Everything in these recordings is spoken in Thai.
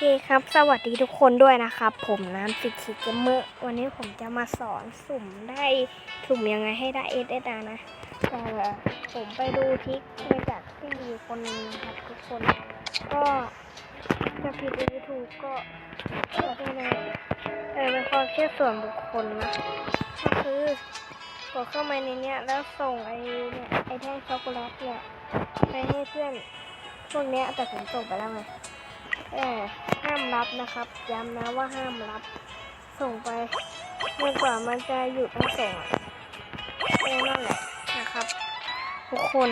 คครับ สวัสดีทุกคนด้วยนะครับ ผมน้ำสิทธิเกมเมอร์วันนี้ผมจะมาสอนสุ่มได้สุ่มยังไงให้ได้เอสเอสนะแต่ผมไปดูทิกมาจากพี่ดีคนนึงครับทุกคน ก็จะผิดหรือถูกก็ขอโทษนะเออเป็นความเชื่อส่วนบุคคลนะก็คือกดเข้ามาในเนี้ยแล้วส่งไอ้เนี่ยไอ้แท่งช็อกโกแลตเนี่ยไปให้เพื่อนพวกเนี้ยแต่ผมส่งไปแล้วไงเออ รับนะครับ ย้ำนะว่าห้ามรับ ส่งไปจนกว่ามันจะหยุดการส่งอะเออนั่นแหละนะครับ ทุกคน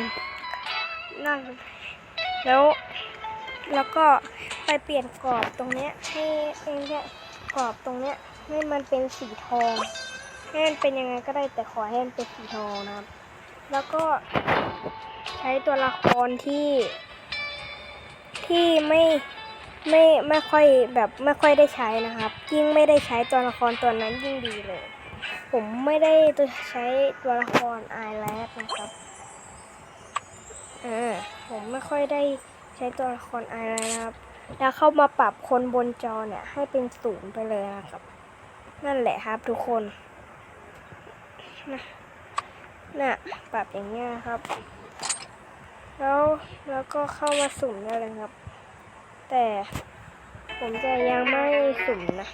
นั่นแล้วแล้วก็ไปเปลี่ยนกรอบตรงเนี้ยให้เองเนี่ยกรอบตรงเนี้ยให้มันเป็นสีทองให้มันเป็นยังไงก็ได้แต่ขอให้มันเป็นสีทองนะครับ แล้วก็ใช้ตัวละครที่ที่ไม่ ไม่ไม่ค่อยแบบไม่ค่อยได้ใช้นะครับ ยิ่งไม่ได้ใช้ตัวละครตัวนั้นยิ่งดีเลย ผมไม่ได้ตัวใช้ตัวละครไอแลดนะครับเออผมไม่ค่อยได้ใช้ตัวละครไอแลดนะครับ แล้วเข้ามาปรับคนบนจอเนี่ย ให้เป็นศูนย์ไปเลยนะครับ นั่นแหละครับทุกคนนะน่ะปรับอย่างเงี้ยครับ แล้วแล้วก็เข้ามาสุ่มได้เลยครับ แต่ผมจะยังไม่สุ่มนะ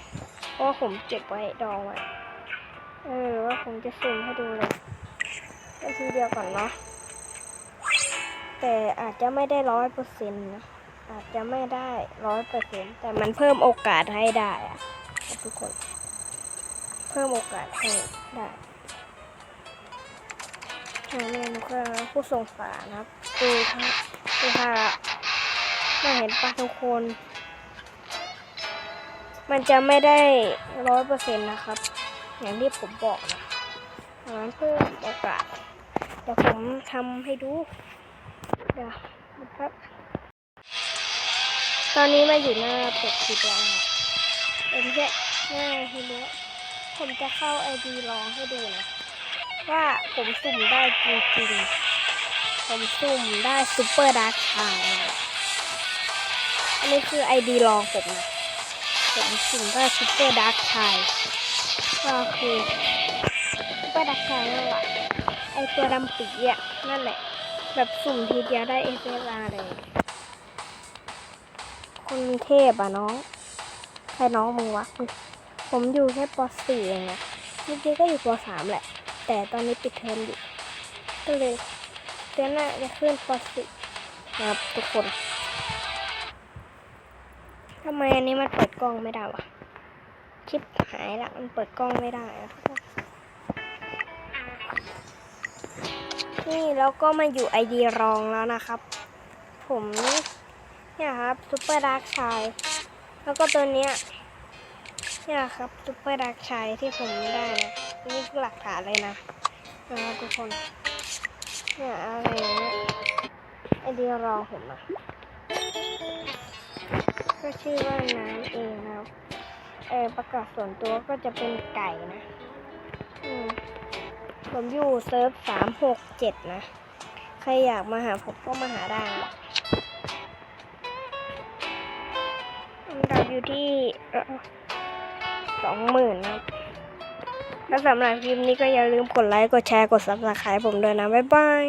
เพราะผมเก็บไว้ดองไว้เออว่าผมจะสุ่มให้ดูเลยก็ทีเดียวก่อนเนาะแต่อาจจะไม่ได้ร้อยเปอร์เซ็นต์นะอาจจะไม่ได้ร้อยเปอร์เซ็นต์แต่มันเพิ่มโอกาสให้ได้อะทุกคน เพิ่มโอกาสให้ได้อันนี้ก็ผู้ส่งสารนะครับดูค่ะดูค่ะ มาเห็นปะทุกคน มันจะไม่ได้ร้อยเปอร์เซ็นต์นะครับ อย่างที่ผมบอกนะมันเพิ่มโอกาส เดี๋ยวผมทำให้ดู เดี๋ยวนะครับ ตอนนี้มาอยู่หน้าปกคลิปแล้วครับเป็นแค่หน้าให้ดูผมจะเข้าไอดีลองให้ดูนะ ว่าผมสุ่มได้จริงๆผมสุ่มได้ซูเปอร์ดาร์คชา อันนี้คือไอดีลองผมนะผมสุ่มได้ซูเปอร์ดาร์คชายก็คือซูเปอร์ดาร์คชายนั่นแหละไอตัวดำปีอะนั่นแหละ แบบสุ่มทีเดียวได้เอเเลย คนเทพอะน้อง ใครน้องมึงวะ ผมอยู่แค่ป .4 เองอะจริงๆก็อยู่ป .3 แหละ แต่ตอนนี้ปิดเทอมอยู่ ก็เลยเดือนหน้าจะขึ้นป .4 นะครับทุกคน ทำไมอันนี้มันเปิดกล้องไม่ได้วะชิปหายละมันเปิดกล้องไม่ได้อะทุกคนนี่แล้วก็มาอยู่ไอดีรองแล้วนะครับ ผมเนี่ยครับซูเปอร์ดาร์กชายแล้วก็ตัวเนี้ยเนี่ยครับซูเปอร์ดาร์กชายที่ผมได้นะนี่คือหลักฐานเลยนะนะครับทุกคนเนี่ยอะไรอย่างเงี้ยไอเดียรองผมนะ ก็ชื่อว่าน้ำเองครับ เออประกาศส่วนตัวก็จะเป็นไก่นะอืมผมอยู่เซิร์ฟสามหกเจ็ดนะ ใครอยากมาหาผมก็มาหาได้นะอันดับอยู่ที่สองหมื่นนะแล้วสำหรับคลิปนี้ก็อย่าลืมกดไลค์ กดแชร์ กด subscribe ผมด้วยนะ บ๊ายบาย